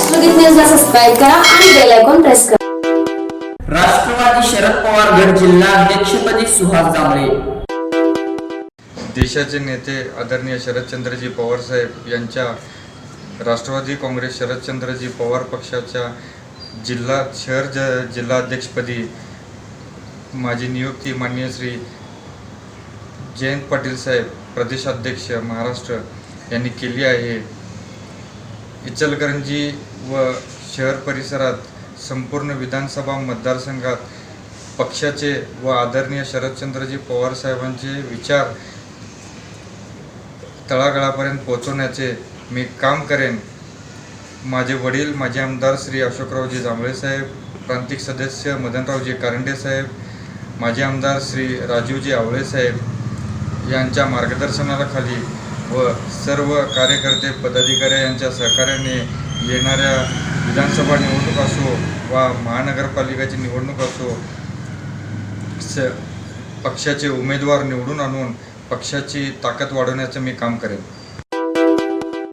राष्ट्रगीत न्यूजला सबस्क्राईब करा आणि बेल आयकॉन प्रेस करा. राष्ट्रवादी शरद पवार गट जिल्हा अध्यक्षपदी सुहास जांभळे देशाचे नेते आदरणीय शरदचंद्रजी पवारसाहेब यांच्या राष्ट्रवादी काँग्रेस शरदचंद्रजी पवार पक्षाच्या जिल्हा शहर ज जिल्हाध्यक्षपदी माझी नियुक्ती माननीय श्री जयंत पाटील साहेब प्रदेशाध्यक्ष महाराष्ट्र यांनी केली आहे. इचलकरंजी व शहर परिसरात संपूर्ण विधानसभा मतदारसंघात पक्षाचे व आदरणीय शरदचंद्रजी पवार साहेबांचे विचार तळागाळापर्यंत पोहोचवण्याचे मी काम करेन. माझे वडील माझे आमदार श्री अशोकरावजी जांभळे साहेब प्रांतिक सदस्य मदनरावजी कारंडे साहेब माजी आमदार श्री राजीवजी आवळे साहेब यांच्या मार्गदर्शनाला खाली व सर्व कार्यकर्ते पदाधिकारी यांच्या सहकार्याने येणाऱ्या विधानसभा निवडणूक असो वा महानगरपालिकाची निवडणूक असो स पक्षाचे उमेदवार निवडून आणून पक्षाची ताकद वाढवण्याचं मी काम करेन.